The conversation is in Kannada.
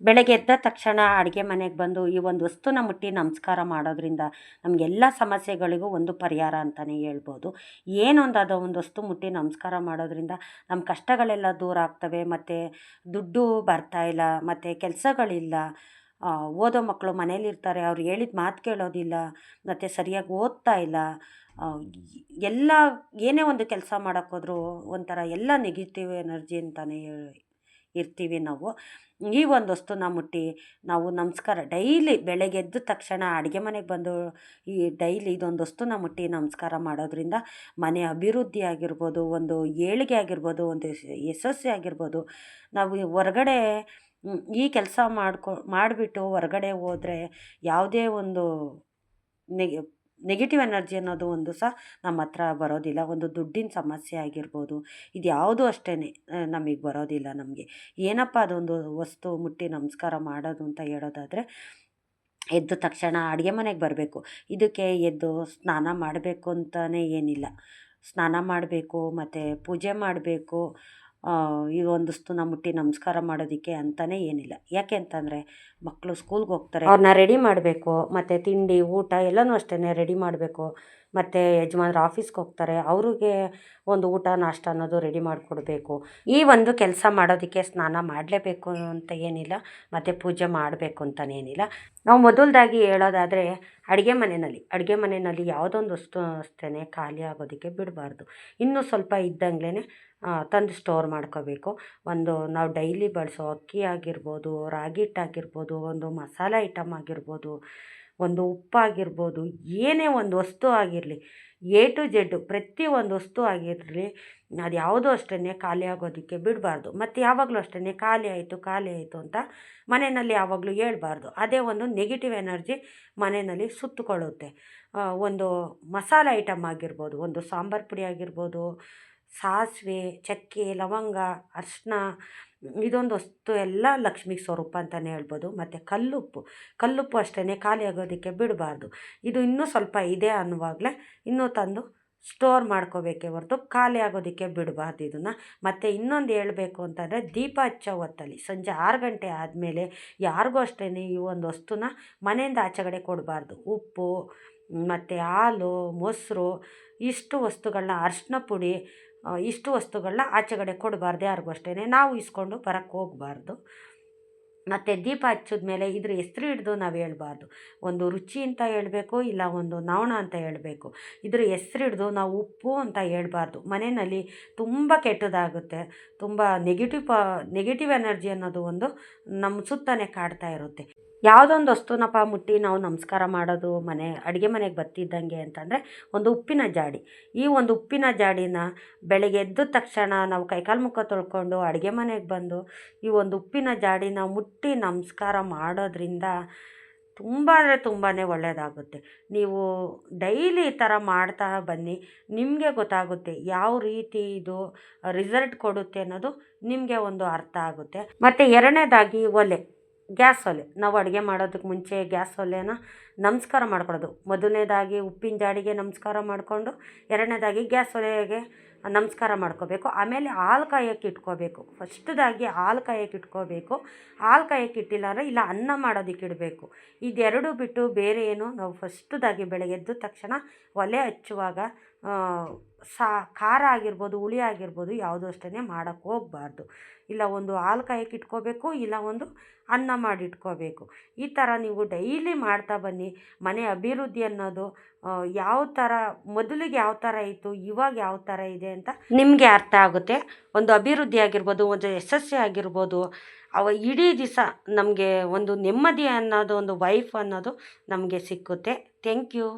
ಬೆಳಗ್ಗೆ ಎದ್ದ ತಕ್ಷಣ ಅಡುಗೆ ಮನೆಗೆ ಬಂದು ಈ ಒಂದು ವಸ್ತುನ ಮುಟ್ಟಿ ನಮಸ್ಕಾರ ಮಾಡೋದ್ರಿಂದ ನಮಗೆಲ್ಲ ಸಮಸ್ಯೆಗಳಿಗೂ ಒಂದು ಪರಿಹಾರ ಅಂತಲೇ ಹೇಳ್ಬೋದು. ಏನೊಂದು ಅದು ಒಂದು ವಸ್ತು ಮುಟ್ಟಿ ನಮಸ್ಕಾರ ಮಾಡೋದ್ರಿಂದ ನಮ್ಮ ಕಷ್ಟಗಳೆಲ್ಲ ದೂರ ಆಗ್ತವೆ, ಮತ್ತು ದುಡ್ಡು ಬರ್ತಾಯಿಲ್ಲ ಮತ್ತು ಕೆಲಸಗಳಿಲ್ಲ ಓದೋ ಮಕ್ಕಳು ಮನೇಲಿರ್ತಾರೆ, ಅವ್ರು ಹೇಳಿದ ಮಾತು ಕೇಳೋದಿಲ್ಲ, ಮತ್ತು ಸರಿಯಾಗಿ ಓದ್ತಾ ಇಲ್ಲ ಎಲ್ಲ ಏನೇ ಒಂದು ಕೆಲಸ ಮಾಡೋಕ್ಕೋದ್ರೂ ಒಂಥರ ಎಲ್ಲ ನೆಗೆಟಿವ್ ಎನರ್ಜಿ ಅಂತಲೇ ಇರ್ತೀವಿ ನಾವು. ಈ ಒಂದು ವಸ್ತುನ ಮುಟ್ಟಿ, ನಾವು ನಮಸ್ಕಾರ, ಡೈಲಿ ಬೆಳಗ್ಗೆ ಎದ್ದ ತಕ್ಷಣ ಅಡುಗೆ ಮನೆಗೆ ಬಂದು ಈ ಡೈಲಿ ಇದೊಂದು ವಸ್ತುನ ಮುಟ್ಟಿ ನಮಸ್ಕಾರ ಮಾಡೋದ್ರಿಂದ ಮನೆ ಅಭಿವೃದ್ಧಿ ಆಗಿರ್ಬೋದು, ಒಂದು ಏಳಿಗೆ ಆಗಿರ್ಬೋದು, ಒಂದು ಯಶಸ್ವಿ ಆಗಿರ್ಬೋದು. ನಾವು ಹೊರಗಡೆ ಈ ಕೆಲಸ ಮಾಡ್ಕೊ, ಮಾಡಿಬಿಟ್ಟು ಹೊರಗಡೆ ಹೋದರೆ ಯಾವುದೇ ಒಂದು ನೆಗೆ ನೆಗೆಟಿವ್ ಎನರ್ಜಿ ಅನ್ನೋದು ಒಂದು ಸಹ ನಮ್ಮ ಹತ್ರ ಬರೋದಿಲ್ಲ. ಒಂದು ದುಡ್ಡಿನ ಸಮಸ್ಯೆ ಆಗಿರ್ಬೋದು. ಇದು ಯಾವುದೂ ಅಷ್ಟೇ ನಮಗೆ ಬರೋದಿಲ್ಲ ನಮಗೆ. ಏನಪ್ಪ ಅದೊಂದು ವಸ್ತು ಮುಟ್ಟಿ ನಮಸ್ಕಾರ ಮಾಡೋದು ಅಂತ ಹೇಳೋದಾದರೆ, ಎದ್ದ ತಕ್ಷಣ ಅಡುಗೆ ಮನೆಗೆ ಬರಬೇಕು. ಇದಕ್ಕೆ ಎದ್ದು ಸ್ನಾನ ಮಾಡಬೇಕು ಅಂತಲೇ ಏನಿಲ್ಲ. ಸ್ನಾನ ಮಾಡಬೇಕು, ಮತ್ತು ಪೂಜೆ ಮಾಡಬೇಕು ಈ ಒಂದಿಷ್ಟು ನಮ್ಮ ಮುಟ್ಟಿ ನಮಸ್ಕಾರ ಮಾಡೋದಕ್ಕೆ ಅಂತಲೇ ಏನಿಲ್ಲ. ಯಾಕೆ ಅಂತಂದರೆ ಮಕ್ಕಳು ಸ್ಕೂಲ್ಗೆ ಹೋಗ್ತಾರೆ. ಅವ್ರನ್ನ ರೆಡಿ ಮಾಡಬೇಕು, ಮತ್ತು ತಿಂಡಿ, ಊಟ ಎಲ್ಲನೂ ಅಷ್ಟೇ ರೆಡಿ ಮಾಡಬೇಕು. ಮತ್ತು ಯಜಮಾನ್ರು ಆಫೀಸ್ಗೆ ಹೋಗ್ತಾರೆ, ಅವ್ರಿಗೆ ಒಂದು ಊಟ, ನಾಷ್ಟ ಅನ್ನೋದು ರೆಡಿ ಮಾಡಿಕೊಡ್ಬೇಕು. ಈ ಒಂದು ಕೆಲಸ ಮಾಡೋದಕ್ಕೆ ಸ್ನಾನ ಮಾಡಲೇಬೇಕು ಅಂತ ಏನಿಲ್ಲ, ಮತ್ತು ಪೂಜೆ ಮಾಡಬೇಕು ಅಂತನೇನಿಲ್ಲ ನಾವು ಮೊದಲ್ದಾಗಿ ಹೇಳೋದಾದರೆ, ಅಡುಗೆ ಮನೆಯಲ್ಲಿ ಅಡುಗೆ ಮನೆಯಲ್ಲಿ ಯಾವುದೊಂದು ವಸ್ತು ಅಷ್ಟೇ ಖಾಲಿ ಆಗೋದಕ್ಕೆ ಬಿಡಬಾರ್ದು. ಇನ್ನೂ ಸ್ವಲ್ಪ ಇದ್ದಂಗ್ಲೇ ತಂದು ಸ್ಟೋರ್ ಮಾಡ್ಕೋಬೇಕು. ಒಂದು ನಾವು ಡೈಲಿ ಬಳಸೋ ಅಕ್ಕಿ ಆಗಿರ್ಬೋದು, ರಾಗಿ ಹಿಟ್ಟು ಆಗಿರ್ಬೋದು, ಒಂದು ಮಸಾಲೆ ಐಟಮ್ ಆಗಿರ್ಬೋದು ಒಂದು ಉಪ್ಪಾಗಿರ್ಬೋದು, ಏನೇ ಒಂದು ವಸ್ತು ಆಗಿರಲಿ, ಎ ಟು ಜೆಡ್ಡು ಪ್ರತಿ ಒಂದು ವಸ್ತು ಆಗಿರಲಿ, ಅದು ಯಾವುದೂ ಅಷ್ಟೇ ಖಾಲಿ ಆಗೋದಕ್ಕೆ ಬಿಡಬಾರ್ದು. ಮತ್ತು ಯಾವಾಗಲೂ ಅಷ್ಟೇ ಖಾಲಿ ಆಯಿತು ಖಾಲಿ ಆಯಿತು ಅಂತ ಮನೆಯಲ್ಲಿ ಯಾವಾಗಲೂ ಹೇಳ್ಬಾರ್ದು. ಅದೇ ಒಂದು ನೆಗೆಟಿವ್ ಎನರ್ಜಿ ಮನೆಯಲ್ಲಿ ಸುತ್ತುಕೊಳ್ಳುತ್ತೆ. ಒಂದು ಮಸಾಲೆ ಐಟಮ್ ಆಗಿರ್ಬೋದು, ಒಂದು ಸಾಂಬಾರು ಪುಡಿ ಆಗಿರ್ಬೋದು, ಸಾಸಿವೆ, ಚಕ್ಕೆ, ಲವಂಗ ಅರಿಶಿನ ಇದೊಂದು ವಸ್ತು ಎಲ್ಲ ಲಕ್ಷ್ಮಿ ಸ್ವರೂಪ ಅಂತಲೇ ಹೇಳ್ಬೋದು. ಮತ್ತು ಕಲ್ಲುಪ್ಪು ಕಲ್ಲುಪ್ಪು ಅಷ್ಟೇ ಖಾಲಿ ಆಗೋದಕ್ಕೆ ಬಿಡಬಾರ್ದು. ಇದು ಇನ್ನೂ ಸ್ವಲ್ಪ ಇದೆ ಅನ್ನುವಾಗಲೇ ಇನ್ನೂ ತಂದು ಸ್ಟೋರ್ ಮಾಡ್ಕೋಬೇಕೇ ಹೊರತು ಖಾಲಿ ಆಗೋದಕ್ಕೆ ಬಿಡಬಾರ್ದು ಇದನ್ನು. ಮತ್ತು ಇನ್ನೊಂದು ಹೇಳಬೇಕು ಅಂತಂದರೆ ದೀಪ ಹಚ್ಚೋ ಹೊತ್ತಲ್ಲಿ ಸಂಜೆ ಆರು ಗಂಟೆ ಆದಮೇಲೆ ಯಾರಿಗೂ ಅಷ್ಟೇ ಈ ಒಂದು ವಸ್ತುನ ಮನೆಯಿಂದ ಆಚೆಗಡೆ ಕೊಡಬಾರ್ದು. ಉಪ್ಪು, ಮತ್ತು ಹಾಲು, ಮೊಸರು, ಇಷ್ಟು ವಸ್ತುಗಳನ್ನ ಅರಿಶಿನ ಪುಡಿ ಇಷ್ಟು ವಸ್ತುಗಳನ್ನ ಆಚೆಗಡೆ ಕೊಡಬಾರ್ದು ಯಾರಿಗೂ ಅಷ್ಟೇ ನಾವು ಇಸ್ಕೊಂಡು ಬರೋಕ್ಕೆ ಹೋಗಬಾರ್ದು. ಮತ್ತು ದೀಪ ಹಚ್ಚಿದ ಮೇಲೆ ಇದ್ರ ಹೆಸ್ರು ಹಿಡ್ದು ನಾವು ಹೇಳ್ಬಾರ್ದು. ಒಂದು ರುಚಿ ಅಂತ ಹೇಳಬೇಕು, ಇಲ್ಲ ಒಂದು ನವಣ ಅಂತ ಹೇಳಬೇಕು. ಇದ್ರ ಹೆಸ್ರು ಹಿಡ್ದು ನಾವು ಉಪ್ಪು ಅಂತ ಹೇಳ್ಬಾರ್ದು. ಮನೆಯಲ್ಲಿ ತುಂಬ ಕೆಟ್ಟದಾಗುತ್ತೆ. ತುಂಬ ನೆಗೆಟಿವ್ ಪ ನೆಗೆಟಿವ್ ಎನರ್ಜಿ ಅನ್ನೋದು ಒಂದು ನಮ್ಮ ಸುತ್ತಲೇ ಕಾಡ್ತಾ ಇರುತ್ತೆ. ಯಾವುದೊಂದು ವಸ್ತುನಪ್ಪ ಮುಟ್ಟಿ ನಾವು ನಮಸ್ಕಾರ ಮಾಡೋದು, ಮನೆ, ಅಡುಗೆ ಮನೆಗೆ ಬರ್ತಿದ್ದಂಗೆ ಅಂತಂದರೆ ಒಂದು ಉಪ್ಪಿನ ಜಾಡಿ. ಈ ಒಂದು ಉಪ್ಪಿನ ಜಾಡಿನ ಬೆಳಗ್ಗೆ ಎದ್ದ ತಕ್ಷಣ ನಾವು ಕೈಕಾಲು ಮುಖ ತೊಳ್ಕೊಂಡು ಅಡುಗೆ ಮನೆಗೆ ಬಂದು ಈ ಒಂದು ಉಪ್ಪಿನ ಜಾಡಿನ ಮುಟ್ಟಿ ನಮಸ್ಕಾರ ಮಾಡೋದ್ರಿಂದ ತುಂಬ ಅಂದರೆ ತುಂಬಾ ಒಳ್ಳೆಯದಾಗುತ್ತೆ ನೀವು ಡೈಲಿ ಈ ಥರ ಮಾಡ್ತಾ ಬನ್ನಿ, ನಿಮಗೆ ಗೊತ್ತಾಗುತ್ತೆ ಯಾವ ರೀತಿ ಇದು ರಿಸಲ್ಟ್ ಕೊಡುತ್ತೆ ಅನ್ನೋದು ನಿಮಗೆ ಒಂದು ಅರ್ಥ ಆಗುತ್ತೆ. ಮತ್ತು ಎರಡನೇದಾಗಿ ಒಲೆ. ಗ್ಯಾಸ್ ಒಲೆ. ನಾವು ಅಡುಗೆ ಮಾಡೋದಕ್ಕೆ ಮುಂಚೆ ಗ್ಯಾಸ್ ಒಲೆನ ನಮಸ್ಕಾರ ಮಾಡ್ಕೊಳ್ಳೋದು ಮೊದಲನೇದಾಗಿ ಉಪ್ಪಿನ ಜಾಡಿಗೆ ನಮಸ್ಕಾರ ಮಾಡಿಕೊಂಡು, ಎರಡನೇದಾಗಿ ಗ್ಯಾಸ್ ಒಲೆಗೆ ನಮಸ್ಕಾರ ಮಾಡ್ಕೋಬೇಕು. ಆಮೇಲೆ ಹಾಲು ಕಾಯೋಕೆ ಇಟ್ಕೋಬೇಕು. ಫಸ್ಟ್ದಾಗಿ ಹಾಲು ಕಾಯೋಕೆ ಇಟ್ಕೋಬೇಕು. ಹಾಲು ಕಾಯೋಕೆ ಇಟ್ಟಿಲ್ಲ ಅಂದರೆ ಇಲ್ಲ, ಅನ್ನ ಮಾಡೋದಕ್ಕೆ ಇಡಬೇಕು. ಇದೆರಡು ಬಿಟ್ಟು ಬೇರೆ ಏನು? ನಾವು ಫಸ್ಟ್ದಾಗಿ ಬೆಳಗ್ಗೆ ಎದ್ದ ತಕ್ಷಣ ಒಲೆ ಹಚ್ಚುವಾಗ ಸಾ, ಖಾರ ಆಗಿರ್ಬೋದು, ಹುಳಿ ಆಗಿರ್ಬೋದು ಯಾವುದೂ ಅಷ್ಟೇ ಮಾಡೋಕ್ಕೆ ಹೋಗ್ಬಾರ್ದು. ಇಲ್ಲ ಒಂದು ಹಾಲು ಕಾಯಕ್ಕೆ ಇಟ್ಕೋಬೇಕು, ಇಲ್ಲ ಒಂದು ಅನ್ನ ಮಾಡಿ ಇಟ್ಕೋಬೇಕು. ಈ ಥರ ನೀವು ಡೈಲಿ ಮಾಡ್ತಾ ಬನ್ನಿ. ಮನೆ ಅಭಿವೃದ್ಧಿ ಅನ್ನೋದು ಯಾವ ಥರ ಮೊದಲಿಗೆ ಯಾವ ಥರ ಇತ್ತು, ಇವಾಗ ಯಾವ ಥರ ಇದೆ ಅಂತ ನಿಮಗೆ ಅರ್ಥ ಆಗುತ್ತೆ. ಒಂದು ಅಭಿವೃದ್ಧಿ ಆಗಿರ್ಬೋದು, ಒಂದು ಯಶಸ್ವಿ ಆಗಿರ್ಬೋದು, ಅವ ಇಡೀ ದಿವಸ ನಮಗೆ ಒಂದು ನೆಮ್ಮದಿ ಅನ್ನೋದು, ಒಂದು ವೈಫ್ ಅನ್ನೋದು ನಮಗೆ ಸಿಕ್ಕುತ್ತೆ. Thank you